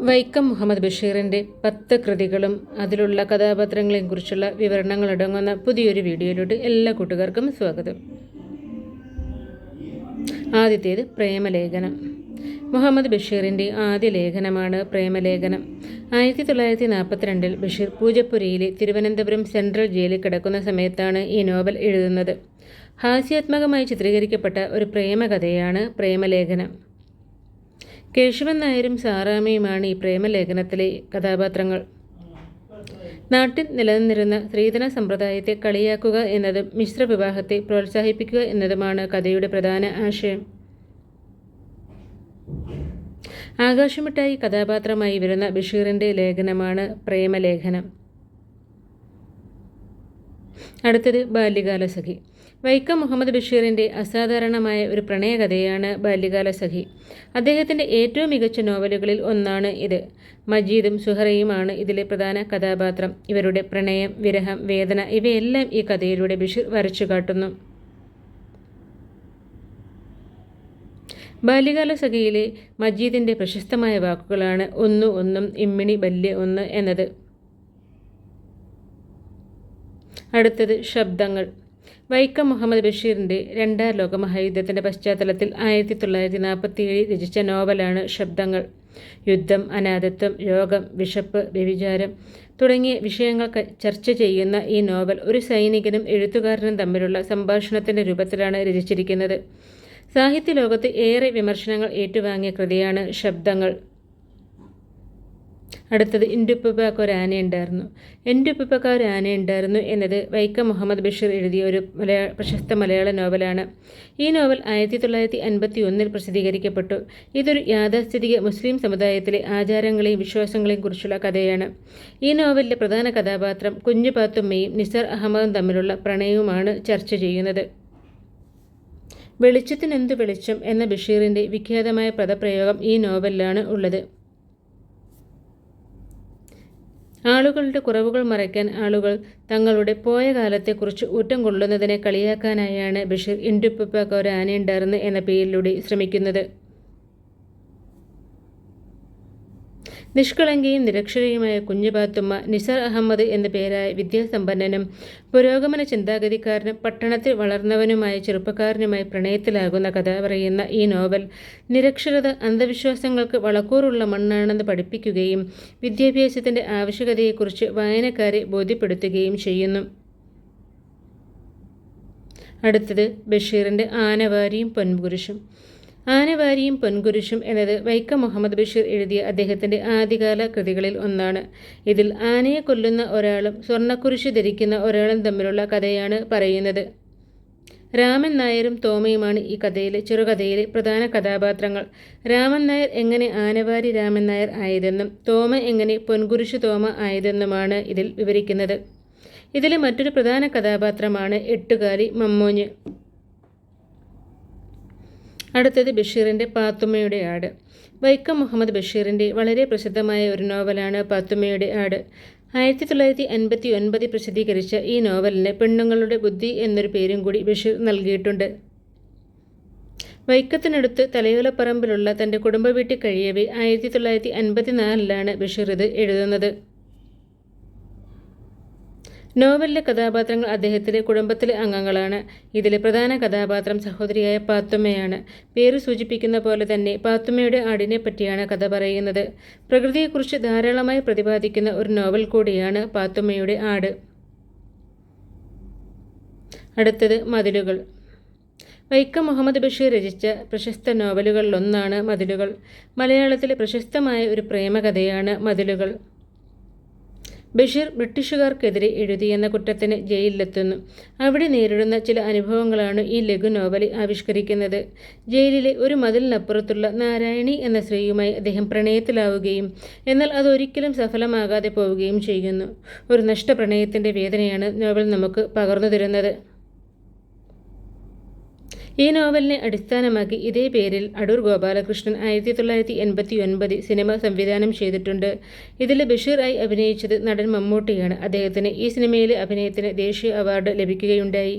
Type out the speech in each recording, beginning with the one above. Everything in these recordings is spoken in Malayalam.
വൈക്കം മുഹമ്മദ് ബഷീറിന്റെ പത്ത് കൃതികളും അതിലുള്ള കഥാപാത്രങ്ങളെയും കുറിച്ചുള്ള വിവരണങ്ങൾ അടങ്ങുന്ന പുതിയൊരു വീഡിയോയിലോട്ട് എല്ലാ കൂട്ടുകാർക്കും സ്വാഗതം. ആദ്യത്തേത് പ്രേമലേഖനം. മുഹമ്മദ് ബഷീറിന്റെ ആദ്യ ലേഖനമാണ് പ്രേമലേഖനം. ആയിരത്തി തൊള്ളായിരത്തി നാൽപ്പത്തിരണ്ടിൽ ബഷീർ പൂജപ്പുരയിലെ തിരുവനന്തപുരം സെൻട്രൽ ജയിലിൽ കിടക്കുന്ന സമയത്താണ് ഈ നോവൽ എഴുതുന്നത്. ഹാസ്യാത്മകമായി ചിത്രീകരിക്കപ്പെട്ട ഒരു പ്രേമകഥയാണ് പ്രേമലേഖനം. കേശവൻ നായരും സാറാമയുമാണ് ഈ പ്രേമലേഖനത്തിലെ കഥാപാത്രങ്ങൾ. നാട്ടിൽ നിലനിന്നിരുന്ന സ്ത്രീധന സമ്പ്രദായത്തെ കളിയാക്കുക എന്നതും മിശ്ര വിവാഹത്തെ പ്രോത്സാഹിപ്പിക്കുക എന്നതുമാണ് കഥയുടെ പ്രധാന ആശയം. ആകാശമിട്ടായി കഥാപാത്രമായി വരുന്ന ബഷീറിന്റെ ലേഖനമാണ് പ്രേമലേഖനം. അടുത്തത് ബാല്യകാലസഖി വൈക്കം മുഹമ്മദ് ബഷീറിന്റെ അസാധാരണമായ ഒരു പ്രണയകഥയാണ് ബാല്യകാലസഖി അദ്ദേഹത്തിന്റെ ഏറ്റവും മികച്ച നോവലുകളിൽ ഒന്നാണ് ഇത്. മജീദും സുഹറയുമാണ് ഇതിലെ പ്രധാന കഥാപാത്രം. ഇവരുടെ പ്രണയം വിരഹം വേദന ഇവയെല്ലാം ഈ കഥയിലൂടെ ബഷീർ വരച്ചു കാട്ടുന്നു. ബാല്യകാല സഖിയിലെ മജീദിന്റെ പ്രശസ്തമായ വാക്കുകളാണ് ഒന്നു ഒന്നും ഇമ്മിണി ബല്യ ഒന്ന് എന്നത്. അടുത്തത് ശബ്ദങ്ങൾ. വൈക്കം മുഹമ്മദ് ബഷീറിന്റെ രണ്ടാം ലോക മഹായുദ്ധത്തിന്റെ പശ്ചാത്തലത്തിൽ ആയിരത്തി തൊള്ളായിരത്തി നാൽപ്പത്തി ഏഴിൽ രചിച്ച നോവലാണ് ശബ്ദങ്ങൾ. യുദ്ധം അനാഥത്വം രോഗം വിശപ്പ് വ്യഭിചാരം തുടങ്ങിയ വിഷയങ്ങൾ ചർച്ച ചെയ്യുന്ന ഈ നോവൽ ഒരു സൈനികനും എഴുത്തുകാരനും തമ്മിലുള്ള സംഭാഷണത്തിന്റെ രൂപത്തിലാണ് രചിച്ചിരിക്കുന്നത്. സാഹിത്യ ലോകത്ത് ഏറെ വിമർശനങ്ങൾ ഏറ്റുവാങ്ങിയ കൃതിയാണ് ശബ്ദങ്ങൾ. അടുത്തത് ഇൻഡുപ്പക്ക് ഒരു ആന ആനയുണ്ടായിരുന്നു. എൻഡുപ്പക്ക് ഒരു ആന ഉണ്ടായിരുന്നു എന്നത് വൈക്കം മുഹമ്മദ് ബഷീർ എഴുതിയ ഒരു മലയാള പ്രശസ്ത മലയാള നോവലാണ്. ഈ നോവൽ ആയിരത്തി തൊള്ളായിരത്തി അൻപത്തി ഒന്നിൽ പ്രസിദ്ധീകരിക്കപ്പെട്ടു. ഇതൊരു യാഥാസ്ഥിതിക മുസ്ലിം സമുദായത്തിലെ ആചാരങ്ങളെയും വിശ്വാസങ്ങളെയും കുറിച്ചുള്ള കഥയാണ്. ഈ നോവലിലെ പ്രധാന കഥാപാത്രം കുഞ്ഞു പാത്തുമ്മയും നിസാർ അഹമ്മദും തമ്മിലുള്ള പ്രണയവുമാണ് ചർച്ച ചെയ്യുന്നത്. വെളിച്ചത്തിനെന്ത് വെളിച്ചം എന്ന ബഷീറിന്റെ വിഖ്യാതമായ പദപ്രയോഗം ഈ നോവലിലാണ് ഉള്ളത്. ആളുകളുടെ കുറവുകൾ മറയ്ക്കാൻ ആളുകൾ തങ്ങളുടെ പോയ കാലത്തെക്കുറിച്ച് ഊറ്റം കൊള്ളുന്നതിനെ കളിയാക്കാനായാണ് ബഷീർ ഇൻഡുപ്പ ആനയുണ്ടായിരുന്നു എന്ന പേരിലൂടെ ശ്രമിക്കുന്നത്. നിഷ്കളങ്കയും നിരക്ഷരയുമായ കുഞ്ഞുപാത്തുമ്മ നിസാർ അഹമ്മദ് എന്ന പേരായ വിദ്യാസമ്പന്നനും പുരോഗമന ചിന്താഗതിക്കാരനും പട്ടണത്തിൽ വളർന്നവനുമായ ചെറുപ്പക്കാരനുമായി പ്രണയത്തിലാകുന്ന കഥ പറയുന്ന ഈ നോവൽ നിരക്ഷരത അന്ധവിശ്വാസങ്ങൾക്ക് വളക്കൂറുള്ള മണ്ണാണെന്ന് പഠിപ്പിക്കുകയും വിദ്യാഭ്യാസത്തിന്റെ ആവശ്യകതയെക്കുറിച്ച് വായനക്കാരെ ബോധ്യപ്പെടുത്തുകയും ചെയ്യുന്നു. അടുത്തത് ബഷീറിന്റെ ആനവാരിയും പൊൻപുരുഷും. ആനവാരിയും പൊൻകുരിശും എന്നത് വൈക്കം മുഹമ്മദ് ബഷീർ എഴുതിയ അദ്ദേഹത്തിന്റെ ആദ്യകാല കൃതികളിൽ ഒന്നാണ്. ഇതിൽ ആനയെ കൊല്ലുന്ന ഒരാളും സ്വർണക്കുരിശ് ധരിക്കുന്ന ഒരാളും തമ്മിലുള്ള കഥയാണ് പറയുന്നത്. രാമൻ നായരും തോമയുമാണ് ഈ കഥയിലെ ചെറുകഥയിലെ പ്രധാന കഥാപാത്രങ്ങൾ. രാമൻ നായർ എങ്ങനെ ആനവാരി രാമൻ നായർ ആയതെന്നും തോമ എങ്ങനെ പൊൻകുരിശ് തോമ ആയതെന്നുമാണ് ഇതിൽ വിവരിക്കുന്നത്. ഇതിലെ മറ്റൊരു പ്രധാന കഥാപാത്രമാണ് എട്ടുകാലി മമ്മൂഞ്ഞ്. അടുത്തത് ബഷീറിന്റെ പാത്തുമ്മയുടെ ആട്. വൈക്കം മുഹമ്മദ് ബഷീറിന്റെ വളരെ പ്രസിദ്ധമായ ഒരു നോവലാണ് പാത്തുമ്മയുടെ ആട്. ആയിരത്തി തൊള്ളായിരത്തി അൻപത്തി ഒൻപതിൽ പ്രസിദ്ധീകരിച്ച ഈ നോവലിന് പെണ്ണുങ്ങളുടെ ബുദ്ധി എന്നൊരു പേരും കൂടി ബഷീർ നൽകിയിട്ടുണ്ട്. വൈക്കത്തിനടുത്ത് തലയോലപ്പറമ്പിലുള്ള തന്റെ കുടുംബ വീട്ടിൽ കഴിയവേ ആയിരത്തി തൊള്ളായിരത്തി അൻപത്തിനാലിലാണ് ബഷീർ ഇത് എഴുതുന്നത്. നോവലിലെ കഥാപാത്രങ്ങൾ അദ്ദേഹത്തിന്റെ കുടുംബത്തിലെ അംഗങ്ങളാണ്. ഇതിലെ പ്രധാന കഥാപാത്രം സഹോദരിയായ പാത്തുമ്മയാണ്. പേര് സൂചിപ്പിക്കുന്ന പോലെ തന്നെ പാത്തുമ്മയുടെ ആടിനെ പറ്റിയാണ് കഥ പറയുന്നത്. പ്രകൃതിയെക്കുറിച്ച് ധാരാളമായി പ്രതിപാദിക്കുന്ന ഒരു നോവൽ കൂടിയാണ് പാത്തുമ്മയുടെ ആട്. അടുത്തത് മതിലുകൾ. വൈക്കം മുഹമ്മദ് ബഷീർ രചിച്ച പ്രശസ്ത നോവലുകളിലൊന്നാണ് മതിലുകൾ. മലയാളത്തിലെ പ്രശസ്തമായ ഒരു പ്രേമകഥയാണ് മതിലുകൾ. ബഷീർ ബ്രിട്ടീഷുകാർക്കെതിരെ എഴുതിയെന്ന കുറ്റത്തിന് ജയിലിലെത്തുന്നു. അവിടെ നേരിടുന്ന ചില അനുഭവങ്ങളാണ് ഈ ലഘു നോവലിൽ ആവിഷ്കരിക്കുന്നത്. ജയിലിലെ ഒരു മതിലിനപ്പുറത്തുള്ള നാരായണി എന്ന സ്ത്രീയുമായി അദ്ദേഹം പ്രണയത്തിലാവുകയും എന്നാൽ അതൊരിക്കലും സഫലമാകാതെ പോവുകയും ചെയ്യുന്നു. ഒരു നഷ്ടപ്രണയത്തിന്റെ വേദനയാണ് നോവൽ നമുക്ക് പകർന്നു തരുന്നത്. ഈ നോവലിനെ അടിസ്ഥാനമാക്കി ഇതേ പേരിൽ അടൂർ ഗോപാലകൃഷ്ണൻ ആയിരത്തി തൊള്ളായിരത്തി എൺപത്തി ഒൻപതിൽ സിനിമ സംവിധാനം ചെയ്തിട്ടുണ്ട്. ഇതിൽ ബഷീറായി അഭിനയിച്ചത് നടൻ മമ്മൂട്ടിയാണ്. അദ്ദേഹത്തിന് ഈ സിനിമയിലെ അഭിനയത്തിന് ദേശീയ അവാർഡ് ലഭിക്കുകയുണ്ടായി.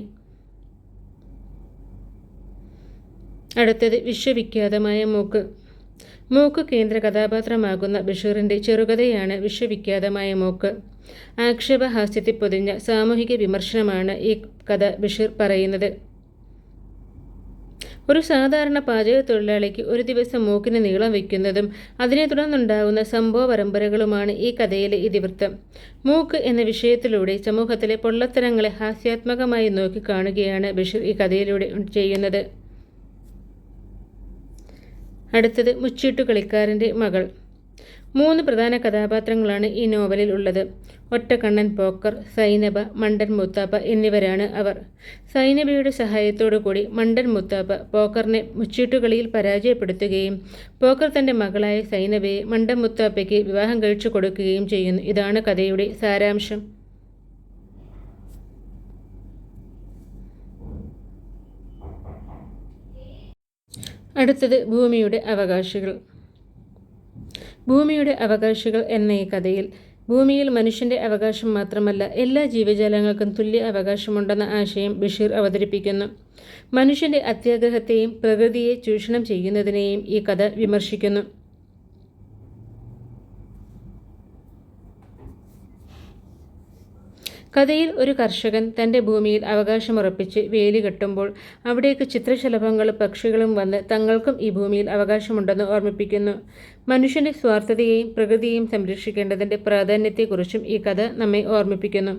അടുത്തത് വിശ്വവിഖ്യാതമായ മൂക്ക്. മൂക്ക് കേന്ദ്ര കഥാപാത്രമാകുന്ന ബഷീറിന്റെ ചെറുകഥയാണ് വിശ്വവിഖ്യാതമായ മൂക്ക്. ആക്ഷേപഹാസ്യത്തിൽ പൊതിഞ്ഞ സാമൂഹിക വിമർശനമാണ് ഈ കഥ ബഷീർ പറയുന്നത്. ഒരു സാധാരണ പാചക തൊഴിലാളിക്ക് ഒരു ദിവസം മൂക്കിന് നീളം വയ്ക്കുന്നതും അതിനെ തുടർന്നുണ്ടാകുന്ന സംഭവ പരമ്പരകളുമാണ് ഈ കഥയിലെ ഇതിവൃത്തം. മൂക്ക് എന്ന വിഷയത്തിലൂടെ സമൂഹത്തിലെ പൊള്ളത്തരങ്ങളെ ഹാസ്യാത്മകമായി നോക്കിക്കാണുകയാണ് ബഷീർ ഈ കഥയിലൂടെ ചെയ്യുന്നത്. അടുത്തത് മുച്ചീട്ടു കളിക്കാരന്റെ മകൾ. മൂന്ന് പ്രധാന കഥാപാത്രങ്ങളാണ് ഈ നോവലിൽ ഉള്ളത്. ഒറ്റക്കണ്ണൻ പോക്കർ സൈനബ മണ്ടൻ മുത്താപ്പ എന്നിവരാണ് അവർ. സൈനബയുടെ സഹായത്തോടുകൂടി മണ്ടൻ മുത്താപ്പ പോക്കറിനെ മുച്ചീട്ടുകളിയിൽ പരാജയപ്പെടുത്തുകയും പോക്കർ തന്റെ മകളായ സൈനബയെ മണ്ടൻ മുത്താപ്പയ്ക്ക് വിവാഹം കഴിച്ചു കൊടുക്കുകയും ചെയ്യുന്നു. ഇതാണ് കഥയുടെ സാരാംശം. അടുത്തത് ഭൂമിയുടെ അവകാശികൾ. ഭൂമിയുടെ അവകാശികൾ എന്ന ഈ കഥയിൽ ഭൂമിയിൽ മനുഷ്യന്റെ അവകാശം മാത്രമല്ല എല്ലാ ജീവജാലങ്ങൾക്കും തുല്യ അവകാശമുണ്ടെന്ന ആശയം ബഷീർ അവതരിപ്പിക്കുന്നു. മനുഷ്യന്റെ അത്യാഗ്രഹത്തെയും പ്രകൃതിയെ ചൂഷണം ചെയ്യുന്നതിനെയും ഈ കഥ വിമർശിക്കുന്നു. കഥയിൽ ഒരു കർഷകൻ തന്റെ ഭൂമിയിൽ അവകാശമുറപ്പിച്ച് വേലി കെട്ടുമ്പോൾ അവിടേക്ക് ചിത്രശലഭങ്ങളും പക്ഷികളും വന്ന് തങ്ങൾക്കും ഈ ഭൂമിയിൽ അവകാശമുണ്ടെന്ന് ഓർമ്മിപ്പിക്കുന്നു. മനുഷ്യന്റെ സ്വാർത്ഥതയെയും പ്രകൃതിയെയും സംരക്ഷിക്കേണ്ടതിന്റെ പ്രാധാന്യത്തെക്കുറിച്ചും ഈ കഥ നമ്മെ ഓർമ്മിപ്പിക്കുന്നു.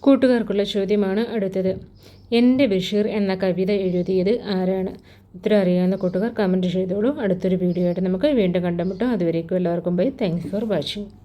കൂട്ടുകാർക്കുള്ള ചോദ്യമാണ് അടുത്തത്. എന്റെ ബഷീർ എന്ന കവിത എഴുതിയത് ആരാണ്? ഉത്തരം അറിയാവുന്ന കൂട്ടുകാർ കമന്റ് ചെയ്തോളൂ. അടുത്തൊരു വീഡിയോ ആയിട്ട് നമുക്ക് വീണ്ടും കണ്ടുമുട്ടാം. അതുവരേക്കും എല്ലാവർക്കും ബൈ. Thanks for watching